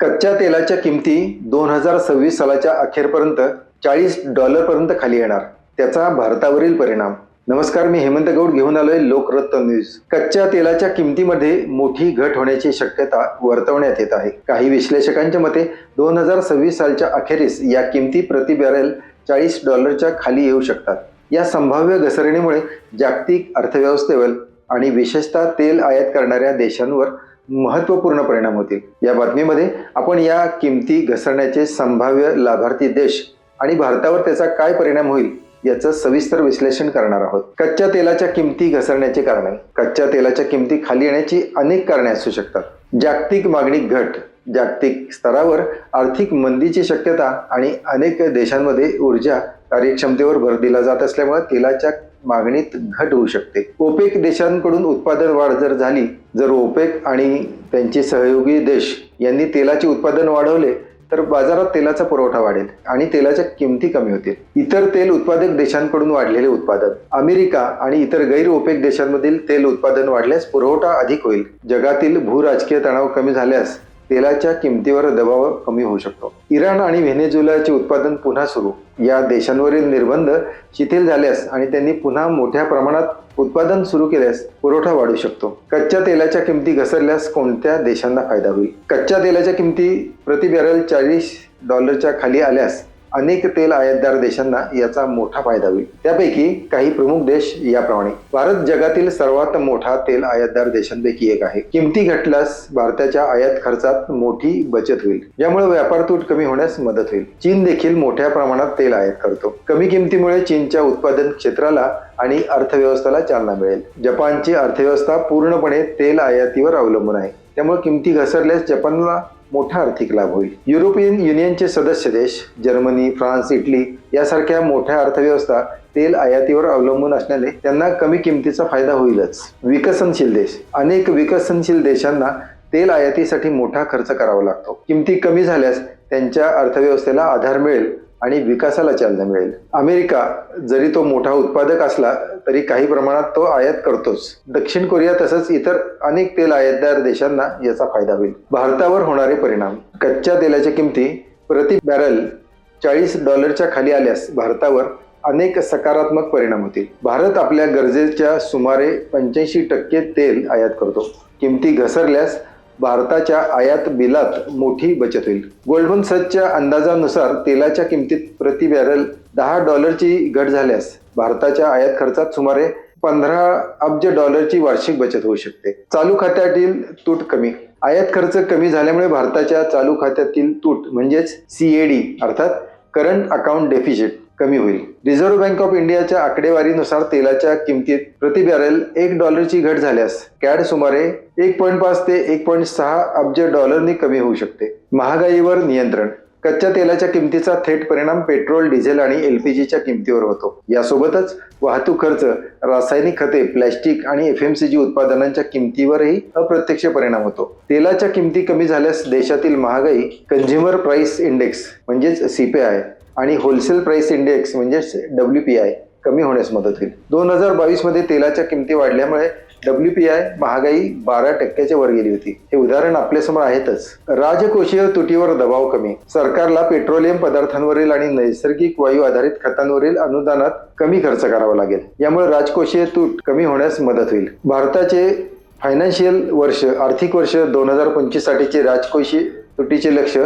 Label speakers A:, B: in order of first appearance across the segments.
A: कच्च्या तेलाच्या किमती दोन हजार सव्वीस सालाच्या अखेरपर्यंत चाळीस डॉलरपर्यंत खाली येणार. त्याचा भारतावरील परिणाम. नमस्कार मी हेमंत गौड घेऊन आलोय लोकरत्न न्यूज. कच्च्या तेलाच्या किमतीमध्ये मोठी घट होण्याची शक्यता वर्तवण्यात येत आहे. काही विश्लेषकांच्या मते दोन हजार सव्वीस सालच्या अखेरीस या किमती प्रति बॅरेल चाळीस डॉलरच्या खाली येऊ शकतात. या संभाव्य घसरणीमुळे जागतिक अर्थव्यवस्थेवर आणि विशेषतः तेल आयात करणाऱ्या देशांवर महत्त्वपूर्ण परिणाम होतील. या बातमीमध्ये आपण या किमती घसरण्याचे संभाव्य लाभार्थी देश आणि भारतावर त्याचा काय परिणाम होईल याचं सविस्तर विश्लेषण करणार आहोत. कच्च्या तेलाच्या किमती घसरण्याचे कारण. आहे कच्च्या तेलाच्या किमती खाली येण्याची अनेक कारणे असू शकतात. जागतिक मागणी घट जागतिक स्तरावर आर्थिक मंदीची शक्यता आणि अनेक देशांमध्ये ऊर्जा कार्यक्षमतेवर भर दिला जात असल्यामुळे तेलाच्या मागणीत घट होऊ शकते. ओपेक देशांकडून उत्पादन वाढ जर झाली जर ओपेक आणि त्यांचे सहयोगी देश यांनी तेलाचे उत्पादन वाढवले तर बाजारात तेलाचा पुरवठा वाढेल आणि तेलाच्या किमती कमी होतील. इतर तेल उत्पादक देशांकडून वाढलेले उत्पादन अमेरिका आणि इतर गैर ओपेक देशांमधील तेल उत्पादन वाढल्यास पुरवठा अधिक होईल. जगातील भू राजकीय तणाव कमी झाल्यास तेलाच्या किमतीवर दबाव कमी होऊ शकतो. इराण आणि व्हेनेझुलाचे उत्पादन पुन्हा सुरू. या देशांवरील निर्बंध शिथिल झाल्यास आणि त्यांनी पुन्हा मोठ्या प्रमाणात उत्पादन सुरू केल्यास पुरवठा वाढू शकतो. कच्च्या तेलाच्या किमती घसरल्यास कोणत्या देशांना फायदा होईल? कच्च्या तेलाच्या किमती प्रति बॅरल चाळीस डॉलरच्या खाली आल्यास अनेक तेल आयातदार देशांना याचा मोठा फायदा होईल. त्यापैकी काही प्रमुख देश याप्रमाणे. भारत जगातील सर्वात मोठा तेल आयातदार देशांपैकी एक आहे. किमती घटल्यास भारताच्या आयात खर्चात मोठी बचत होईल. ज्यामुळे व्यापार तूट कमी होण्यास मदत होईल. चीन देखील मोठ्या प्रमाणात तेल आयात करतो. कमी किमतीमुळे चीनच्या उत्पादन क्षेत्राला आणि अर्थव्यवस्थेला चालना मिळेल. जपानची अर्थव्यवस्था पूर्णपणे तेल आयातीवर अवलंबून आहे. त्यामुळे किमती घसरल्यास जपानला मोठा आर्थिक लाभ होईल. युरोपियन युनियनचे सदस्य देश जर्मनी फ्रान्स इटली यासारख्या मोठ्या अर्थव्यवस्था तेल आयातीवर अवलंबून असल्याने त्यांना कमी किमतीचा फायदा होईलच. विकसनशील देश. अनेक विकसनशील देशांना तेल आयातीसाठी मोठा खर्च करावा लागतो. किमती कमी झाल्यास त्यांच्या अर्थव्यवस्थेला आधार मिळेल. आणि विकासाला चालना मिळेल. अमेरिका जरी तो मोठा उत्पादक असला तरी काही प्रमाणात तो आयात करतोच. दक्षिण कोरिया तसंच इतर अनेक तेल आयातदार देशांना याचा फायदा होईल. भारतावर होणारे परिणाम. कच्च्या तेलाच्या किमती प्रति बॅरल चाळीस डॉलरच्या खाली आल्यास भारतावर अनेक सकारात्मक परिणाम होतील. भारत आपल्या गरजेच्या सुमारे पंच्याऐंशी टक्के तेल आयात करतो. किमती घसरल्यास भारताच्या आयात बिलात मोठी बचत होईल. गोल्डमन सचच्या अंदाजानुसार तेलाच्या किमतीत प्रति बॅरल दहा डॉलरची घट झाल्यास भारताच्या आयात खर्चात सुमारे पंधरा अब्ज डॉलरची वार्षिक बचत होऊ शकते. चालू खात्यातील तूट कमी. आयात खर्च कमी झाल्यामुळे भारताच्या चालू खात्यातील तूट म्हणजेच सीएडी अर्थात करंट अकाउंट डेफिसिट कमी होईल. रिझर्व्ह बँक ऑफ इंडियाच्या आकडेवारीनुसार तेलाच्या किमतीत प्रति बॅरेल एक डॉलरची घट झाल्यास कॅड सुमारे एक पॉईंट पाच ते एक पॉईंट सहा अब्ज डॉलरनी कमी होऊ शकते. महागाईवर नियंत्रण. कच्च्या तेलाच्या किमतीचा थेट परिणाम पेट्रोल डिझेल आणि एलपीजीच्या किमतीवर होतो. यासोबतच वाहतूक खर्च रासायनिक खते प्लॅस्टिक आणि एफ एम सी जी उत्पादनांच्या किमतीवरही अप्रत्यक्ष परिणाम होतो. तेलाच्या किमती कमी झाल्यास देशातील महागाई कंझ्युमर प्राइस इंडेक्स म्हणजेच सीपीआय आणि होलसेल प्राइस इंडेक्स म्हणजेच डब्ल्यू पी आय कमी होण्यास मदत होईल. दोन हजार बावीसमध्ये तेलाच्या किमती वाढल्यामुळे डब्ल्यू पी आय महागाई बारा टक्क्याच्या वर गेली होती. हे उदाहरण आपल्यासमोर आहेतच. राजकोषीय तुटीवर दबाव कमी. सरकारला पेट्रोलियम पदार्थांवरील आणि नैसर्गिक वायू आधारित खतांवरील अनुदानात कमी खर्च करावा लागेल. यामुळे राजकोषीय तूट कमी होण्यास मदत होईल. भारताचे फायनान्शियल वर्ष आर्थिक वर्ष दोन हजार पंचवीस साठीचे राजकोषीय तुटीचे लक्ष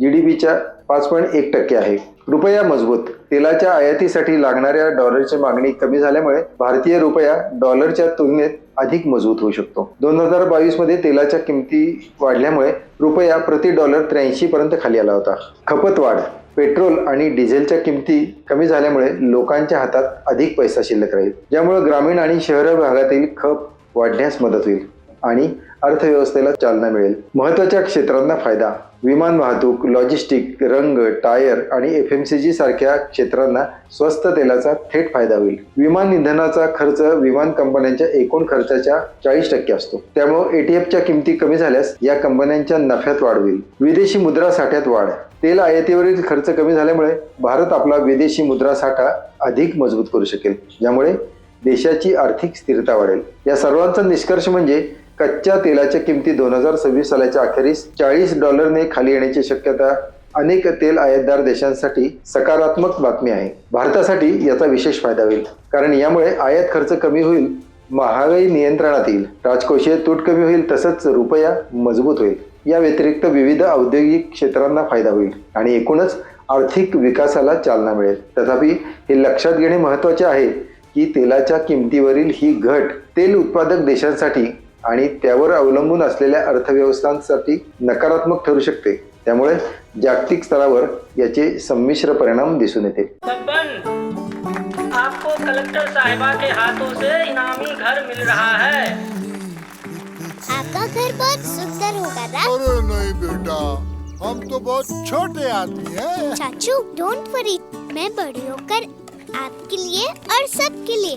A: जी डी पीच्या पाच पॉईंट एक टक्के आहे. रुपया मजबूत. तेलाच्या आयातीसाठी लागणाऱ्या डॉलरची मागणी कमी झाल्यामुळे भारतीय रुपया डॉलरच्या तुलनेत अधिक मजबूत होऊ शकतो. दोन हजार बावीसमध्ये तेलाच्या किमती वाढल्यामुळे रुपया प्रति डॉलर त्र्याऐंशी पर्यंत खाली आला होता. खपत वाढ. पेट्रोल आणि डिझेलच्या किमती कमी झाल्यामुळे लोकांच्या हातात अधिक पैसा शिल्लक राहील. ज्यामुळे ग्रामीण आणि शहर भागातील खप वाढण्यास मदत होईल. आणि अर्थव्यवस्थेला चालना मिळेल. महत्त्वाच्या क्षेत्रांना फायदा. विमान वाहतूक लॉजिस्टिक रंग टायर आणि एफ एम सी जी सारख्या क्षेत्रांना स्वस्त तेलाचा थेट फायदा होईल. विमान इंधनाचा खर्च विमान कंपन्यांच्या एकूण खर्चाच्या चाळीस टक्के असतो. त्यामुळे एटीएफच्या किमती कमी झाल्यास या कंपन्यांच्या नफ्यात वाढ होईल. विदेशी मुद्रा साठ्यात वाढ. तेल आयातीवरील खर्च कमी झाल्यामुळे भारत आपला विदेशी मुद्रा साठा अधिक मजबूत करू शकेल. ज्यामुळे देशाची आर्थिक स्थिरता वाढेल. या सर्वांचा निष्कर्ष म्हणजे कच्च्या तेलाच्या किमती दोन हजार सव्वीस सालाच्या अखेरीस चाळीस डॉलरने खाली येण्याची शक्यता अनेक तेल आयातदार देशांसाठी सकारात्मक बातमी आहे. भारतासाठी याचा विशेष फायदा होईल कारण यामुळे आयात खर्च कमी होईल महागाई नियंत्रणात येईल राजकोषीय तूट कमी होईल तसंच रुपया मजबूत होईल. या व्यतिरिक्त विविध औद्योगिक क्षेत्रांना फायदा होईल आणि एकूणच आर्थिक विकासाला चालना मिळेल. तथापि हे लक्षात घेणे महत्त्वाचे आहे की तेलाच्या किमतीवरील ही घट तेल उत्पादक देशांसाठी आणि त्यावर अवलंबून असलेल्या अर्थव्यवस्थांसाठी नकारात्मक ठरू शकते. त्यामुळे जागतिक स्तरावर याचे संमिश्र परिणाम दिसून येतील
B: बब्बन आपको कलेक्टर साहिबा के हाथों से इनामी घर मिल रहा है।
C: आपका घर बहुत सुंदर होगा ना
D: अरे नहीं बेटा हम तो बहुत छोटे आदमी हैं।
C: चाचू डोंट वरी मैं बड़ी होकर आपके लिए और सबके लिए